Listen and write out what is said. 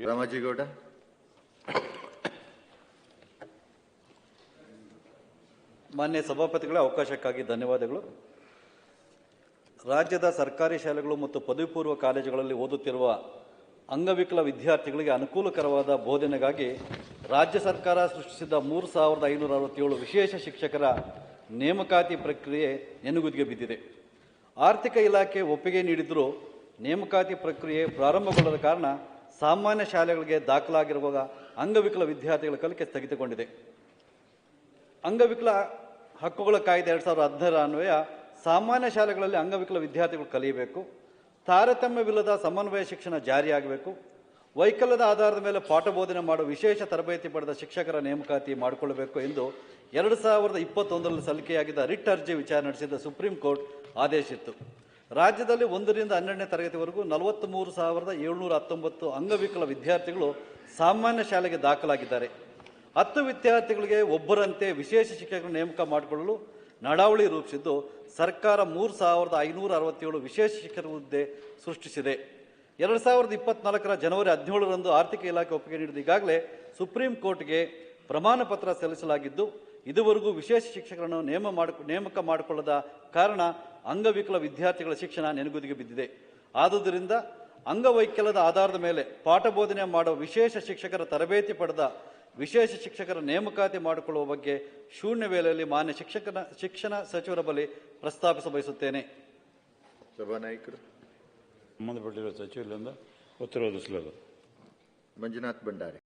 ರಾಮಾಜಿಗೌಡ ಮಾನ್ಯ ಸಭಾಪತಿಗಳ, ಅವಕಾಶಕ್ಕಾಗಿ ಧನ್ಯವಾದಗಳು. ರಾಜ್ಯದ ಸರ್ಕಾರಿ ಶಾಲೆಗಳು ಮತ್ತು ಪದವಿ ಪೂರ್ವ ಕಾಲೇಜುಗಳಲ್ಲಿ ಓದುತ್ತಿರುವ ಅಂಗವಿಕಲ ವಿದ್ಯಾರ್ಥಿಗಳಿಗೆ ಅನುಕೂಲಕರವಾದ ಬೋಧನೆಗಾಗಿ ರಾಜ್ಯ ಸರ್ಕಾರ ಸೃಷ್ಟಿಸಿದ ಮೂರು ಸಾವಿರದ ಐನೂರ ಅರವತ್ತೇಳು ವಿಶೇಷ ಶಿಕ್ಷಕರ ನೇಮಕಾತಿ ಪ್ರಕ್ರಿಯೆ ನೆನಗುದಿಗೆ ಬಿದ್ದಿದೆ. ಆರ್ಥಿಕ ಇಲಾಖೆ ಒಪ್ಪಿಗೆ ನೀಡಿದರೂ ನೇಮಕಾತಿ ಪ್ರಕ್ರಿಯೆ ಪ್ರಾರಂಭಗೊಳ್ಳದ ಕಾರಣ ಸಾಮಾನ್ಯ ಶಾಲೆಗಳಿಗೆ ದಾಖಲಾಗಿರುವಾಗ ಅಂಗವಿಕಲ ವಿದ್ಯಾರ್ಥಿಗಳ ಕಲಿಕೆ ಸ್ಥಗಿತಗೊಂಡಿದೆ. ಅಂಗವಿಕಲ ಹಕ್ಕುಗಳ ಕಾಯ್ದೆ ಎರಡು ಸಾವಿರದ ಹದಿನಾರ ಅನ್ವಯ ಸಾಮಾನ್ಯ ಶಾಲೆಗಳಲ್ಲಿ ಅಂಗವಿಕಲ ವಿದ್ಯಾರ್ಥಿಗಳು ಕಲಿಯಬೇಕು. ತಾರತಮ್ಯವಿಲ್ಲದ ಸಮನ್ವಯ ಶಿಕ್ಷಣ ಜಾರಿಯಾಗಬೇಕು. ವೈಕಲ್ಯದ ಆಧಾರದ ಮೇಲೆ ಪಾಠ ಬೋಧನೆ ಮಾಡುವ ವಿಶೇಷ ತರಬೇತಿ ಪಡೆದ ಶಿಕ್ಷಕರ ನೇಮಕಾತಿ ಮಾಡಿಕೊಳ್ಳಬೇಕು ಎಂದು ಎರಡು ಸಾವಿರದ ಇಪ್ಪತ್ತೊಂದರಲ್ಲಿ ಸಲ್ಲಿಕೆಯಾಗಿದ್ದ ರಿಟ್ ಅರ್ಜಿ ವಿಚಾರ ನಡೆಸಿದ ಸುಪ್ರೀಂ ಕೋರ್ಟ್ ಆದೇಶಿತ್ತು. ರಾಜ್ಯದಲ್ಲಿ ಒಂದರಿಂದ ಹನ್ನೆರಡನೇ ತರಗತಿವರೆಗೂ ನಲವತ್ತ್ಮೂರು ಸಾವಿರದ ಏಳ್ನೂರ ಹತ್ತೊಂಬತ್ತು ಅಂಗವಿಕಲ ವಿದ್ಯಾರ್ಥಿಗಳು ಸಾಮಾನ್ಯ ಶಾಲೆಗೆ ದಾಖಲಾಗಿದ್ದಾರೆ. ಹತ್ತು ವಿದ್ಯಾರ್ಥಿಗಳಿಗೆ ಒಬ್ಬರಂತೆ ವಿಶೇಷ ಶಿಕ್ಷಕರ ನೇಮಕ ಮಾಡಿಕೊಳ್ಳಲು ನಡಾವಳಿ ರೂಪಿಸಿದ್ದು, ಸರ್ಕಾರ ಮೂರು ಸಾವಿರದ ಐನೂರ ಅರವತ್ತೇಳು ವಿಶೇಷ ಶಿಕ್ಷಕರ ಹುದ್ದೆ ಸೃಷ್ಟಿಸಿದೆ. ಎರಡು ಸಾವಿರದ ಇಪ್ಪತ್ನಾಲ್ಕರ ಜನವರಿ ಹದಿನೇಳರಂದು ಆರ್ಥಿಕ ಇಲಾಖೆ ಒಪ್ಪಿಗೆ ನೀಡಿದ ಈಗಾಗಲೇ ಸುಪ್ರೀಂ ಕೋರ್ಟ್ಗೆ ಪ್ರಮಾಣ ಪತ್ರ ಸಲ್ಲಿಸಲಾಗಿದ್ದು, ಇದುವರೆಗೂ ವಿಶೇಷ ಶಿಕ್ಷಕರನ್ನು ನೇಮ ಮಾಡಿ ನೇಮಕ ಮಾಡಿಕೊಳ್ಳದ ಕಾರಣ ಅಂಗವಿಕಲ ವಿದ್ಯಾರ್ಥಿಗಳ ಶಿಕ್ಷಣ ನೆನಗುದಿಗೆ ಬಿದ್ದಿದೆ. ಆದುದರಿಂದ ಅಂಗವೈಕಲ್ಯದ ಆಧಾರದ ಮೇಲೆ ಪಾಠ ಬೋಧನೆ ಮಾಡುವ ವಿಶೇಷ ಶಿಕ್ಷಕರ ತರಬೇತಿ ಪಡೆದ ವಿಶೇಷ ಶಿಕ್ಷಕರ ನೇಮಕಾತಿ ಮಾಡಿಕೊಳ್ಳುವ ಬಗ್ಗೆ ಶೂನ್ಯ ವೇಳೆಯಲ್ಲಿ ಮಾನ್ಯ ಶಿಕ್ಷಕನ ಶಿಕ್ಷಣ ಸಚಿವರ ಬಳಿ ಪ್ರಸ್ತಾಪಿಸ ಬಯಸುತ್ತೇನೆ. ಸಭಾನಾಯಕರು. ಸಂಬಂಧಪಟ್ಟಿರುವ ಸಚಿವರಿಂದ ಉತ್ತರ ಒದಗಿಸಲು ಮಂಜುನಾಥ್ ಭಂಡಾರಿ.